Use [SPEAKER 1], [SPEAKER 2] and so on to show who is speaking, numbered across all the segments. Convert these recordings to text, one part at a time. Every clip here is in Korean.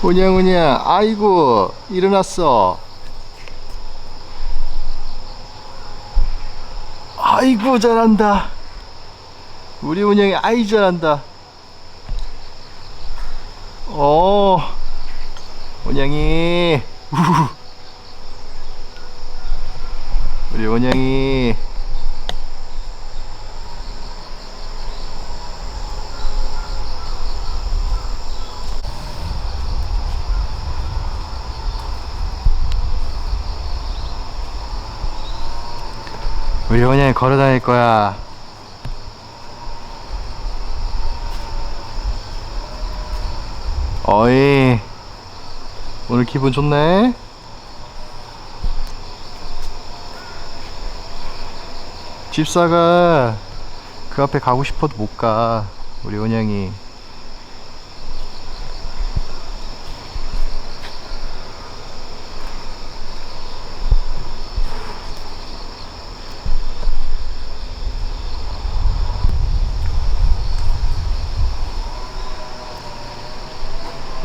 [SPEAKER 1] 오냐오냐. 아이고 일어났어. 아이고 잘한다. 우리 운영이 아이 잘한다. 어 우후. 우리 원양이 우리 원양이 걸어 다닐 거야. 어이 오늘 기분 좋네? 집사가 그 앞에 가고 싶어도 못 가 우리 원양이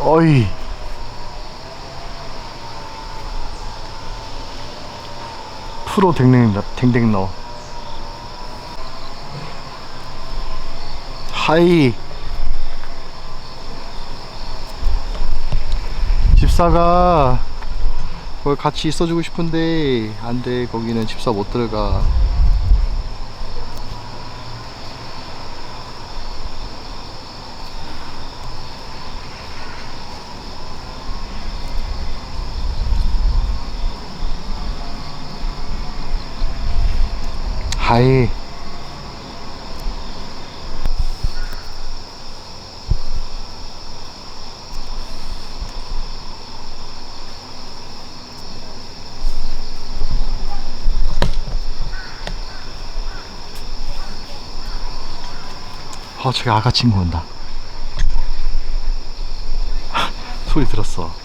[SPEAKER 1] 어이. 프로 댕댕 댕댕 넣어 하이. 집사가 같이 있어주고 싶은데 안돼. 거기는 집사 못 들어가 하이 어 저기 아가 친구 온다. 소리 들었어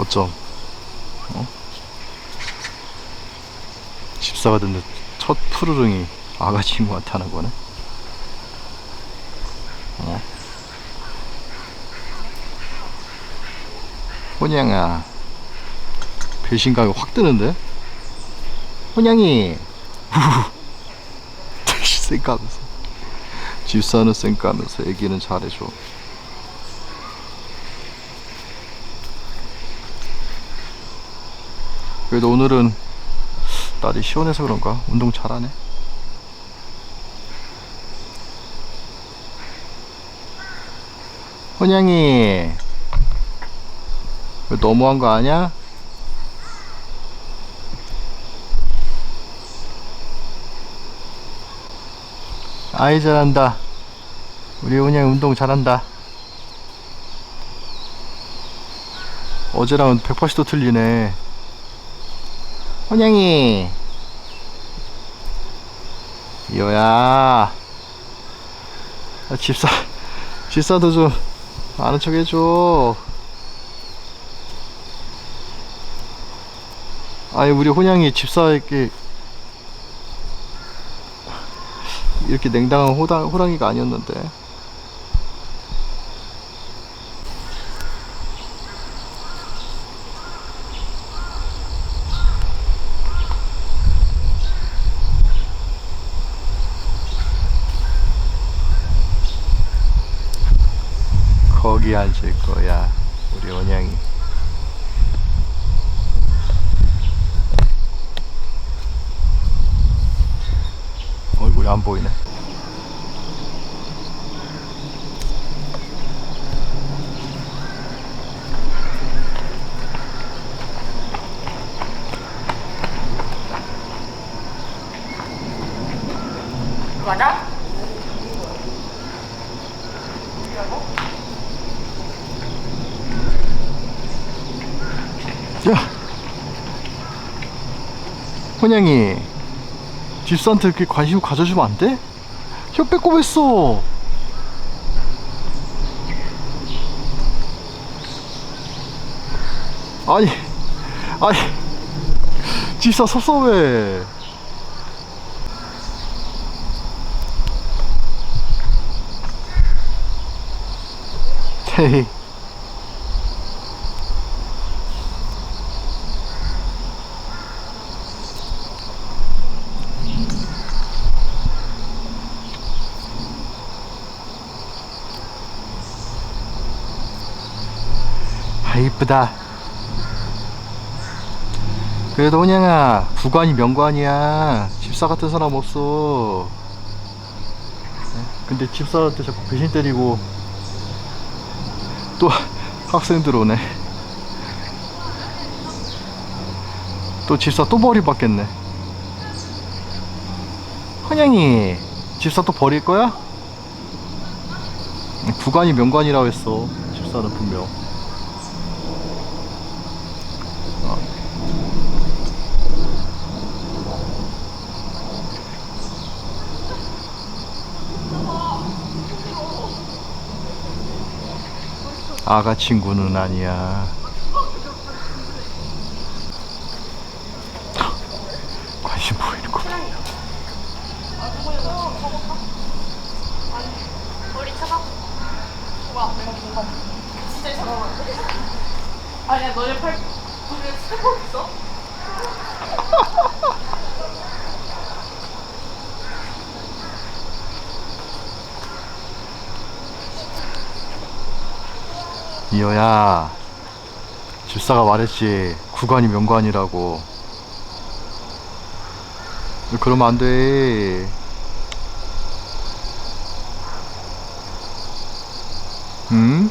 [SPEAKER 1] 어쩜 어? 집사가 듣는 첫 푸르릉이 아가 친구한테 하는 거네 어? 혼양아 배신감이 확 드는데 혼양이 후후 쌩까면서 집사는 쌩까면서 애기는 잘해줘 그래도 오늘은 날이 시원해서 그런가? 운동 잘하네? 혼양이 왜 너무한 거 아니야? 아이 잘한다. 우리 혼양이 운동 잘한다. 어제랑은 180도 틀리네 혼양이. 이거야. 아, 집사 집사도 좀 아는 척 해줘. 아니 우리 혼양이 집사에게 이렇게 호당, 호랑이가 아니었는데 거기 앉을 거야 우리 원양이. 얼굴이 안 보이네 야 혼양이 집사한테 이렇게 관심 가져주면 안 돼? 혀 빼꼼했어. 아니 아니 집사 섭섭해. 헤이 아 이쁘다. 그래도 혼양아 부관이 명관이야. 집사 같은 사람 없어. 근데 집사한테 자꾸 배신 때리고 또 학생들 오네. 또 집사 또 머리 받겠네. 혼양이 집사 또 버릴 거야? 부관이 명관이라고 했어 집사는 분명 아가 친구는 아니야. 관심 보이는 거.
[SPEAKER 2] 머리 차가. 와, 내가 뭔가 진짜 잘하는데? 아니야, 너네 팔, 팔을 쓰고 있어?
[SPEAKER 1] 이어야, 집사가 말했지. 구관이 명관이라고. 그러면 안 돼. 응?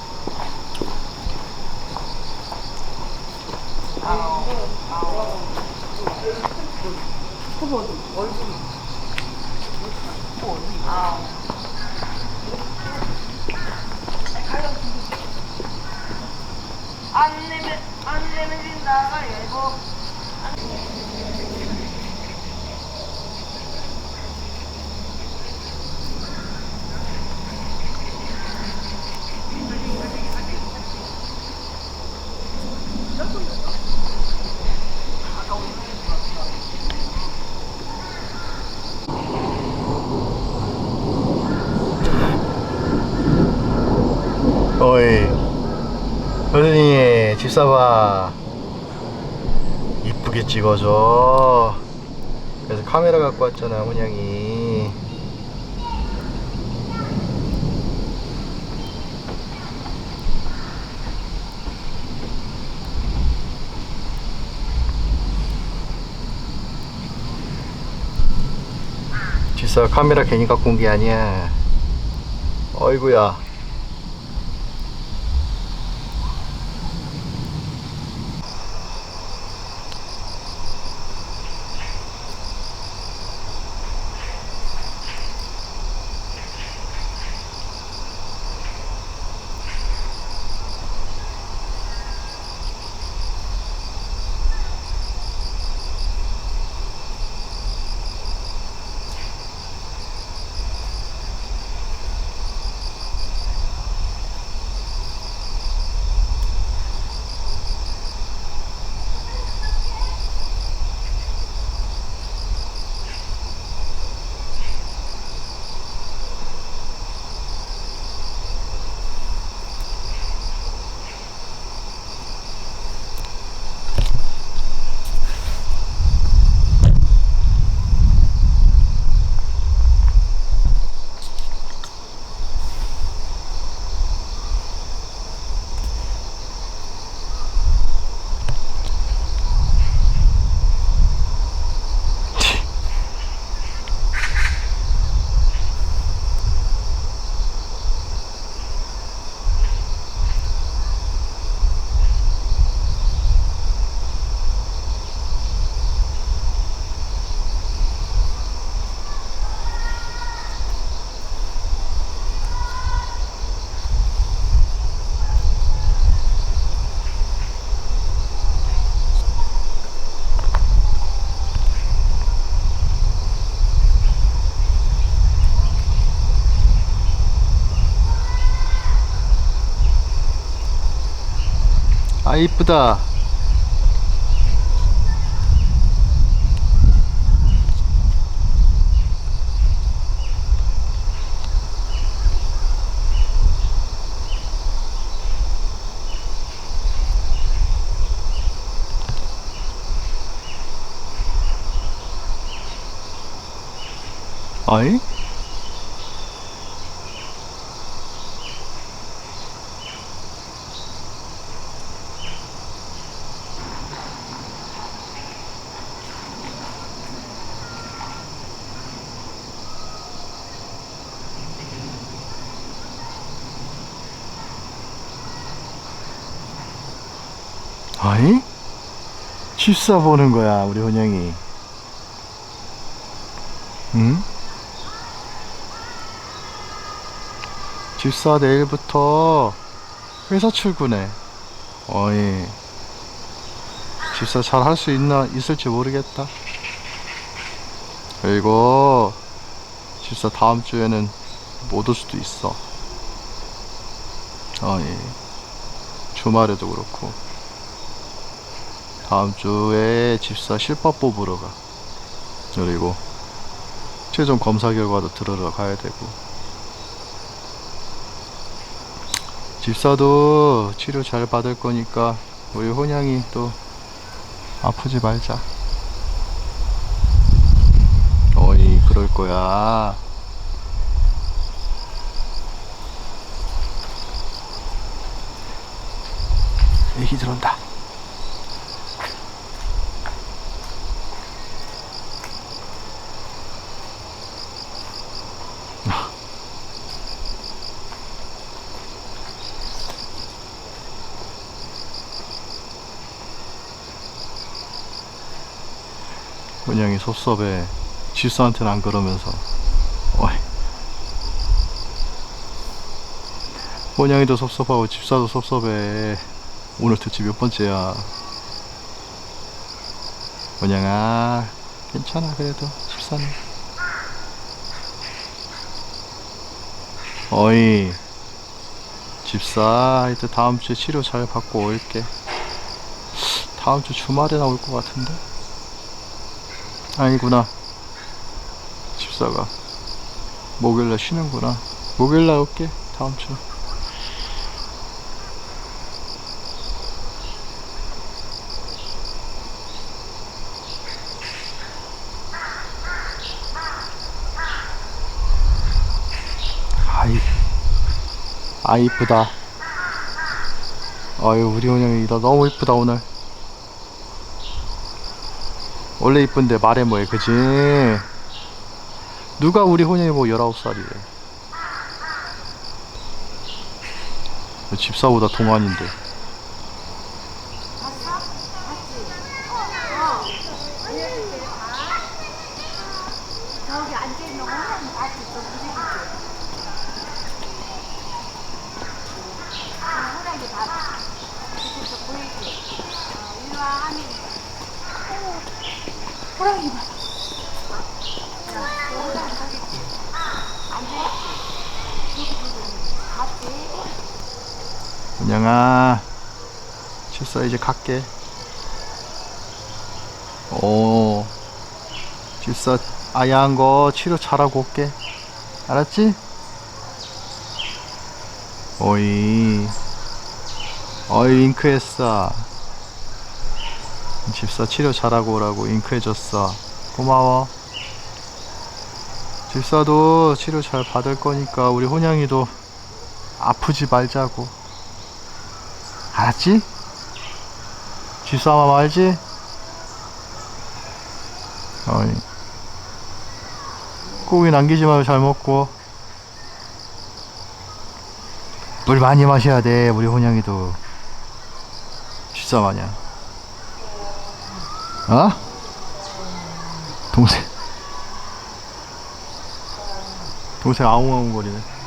[SPEAKER 2] 안 내면, 안 내면 된다가 예고.
[SPEAKER 1] 어이. 어른이 집사 봐. 이쁘게 찍어줘. 그래서 카메라 갖고 왔잖아, 혼양이. 집사 카메라 괜히 갖고 온 게 아니야. 어이구야. 아 이쁘다 아이? 아이? 집사 보는 거야 우리 혼영이. 응? 집사 내일부터 회사 출근해. 어이. 집사 잘 할 수 있나 있을지 모르겠다. 그리고 집사 다음 주에는 못 올 수도 있어. 어이. 주말에도 그렇고 다음 주에 집사 실밥 뽑으러 가. 그리고 최종 검사 결과도 들으러 가야 되고. 집사도 치료 잘 받을 거니까 우리 혼양이 또 아프지 말자. 어이, 그럴 거야. 얘기 들어온다. 은영이 섭섭해 집사한테는 안 그러면서 어이. 원영이도 섭섭하고 집사도 섭섭해. 오늘 대체 몇 번째야? 원영아 괜찮아 그래도. 집사는. 어이 집사 하여튼 다음 주에 치료 잘 받고 올게. 다음 주 주말에 나올 것 같은데 아니구나. 집사가 목요일날 쉬는구나. 목요일날 올게. 다음 주. 아이, 아 이쁘다. 아유 우리 혼영이 너 너무 이쁘다 오늘. 원래 이쁜데 말해 뭐해 그지? 누가 우리 혼영이 뭐 19살이래? 집사보다 동안인데
[SPEAKER 3] 저기 앉아있는 거 하나는 같이 좀 부딪히지. 호랑이 봐봐. 저쪽 보이지? 어, 일로 와, 하민이. 호랑이 봐. 야, 저 호랑이 저기 있지? 앉아있지? 저기 저기 봤지?
[SPEAKER 1] 혼영아 집사 이제 갈게. 오 집사 아야한 거 치료 잘하고 올게. 알았지? 오이 어이 잉크했어. 집사 치료 잘하고 오라고 잉크해줬어. 고마워. 집사도 치료 잘 받을 거니까 우리 혼양이도 아프지 말자고 알았지? 집사 마마 알지? 어이 고기 남기지 말고 잘 먹고 물 많이 마셔야 돼 우리 혼양이도 집사 마냥 어? 동생 동생 아웅아웅 거리네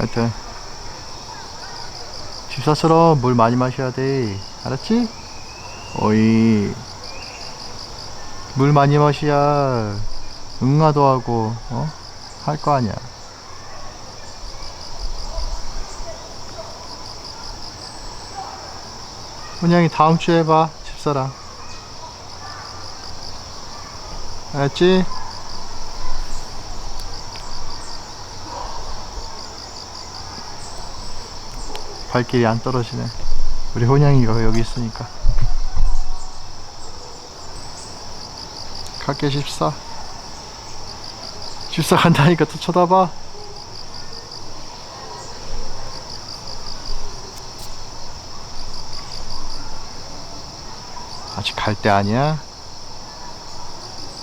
[SPEAKER 1] 하여튼 집사처럼 물 많이 마셔야 돼 알았지? 어이 물 많이 마셔야 응아도 하고 어? 할 거 아니야 훈양이 다음 주에 봐 집사랑 알았지? 발길이 안 떨어지네. 우리 혼양이가 여기 있으니까. 갈게 집사. 집사 간다니까 또 쳐다봐. 아직 갈 때 아니야?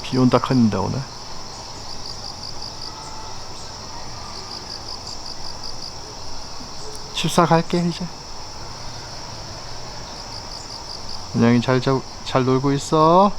[SPEAKER 1] 비 온다 큰인데 오늘 집사 갈게 이제. 은영이 잘, 자, 잘 놀고 있어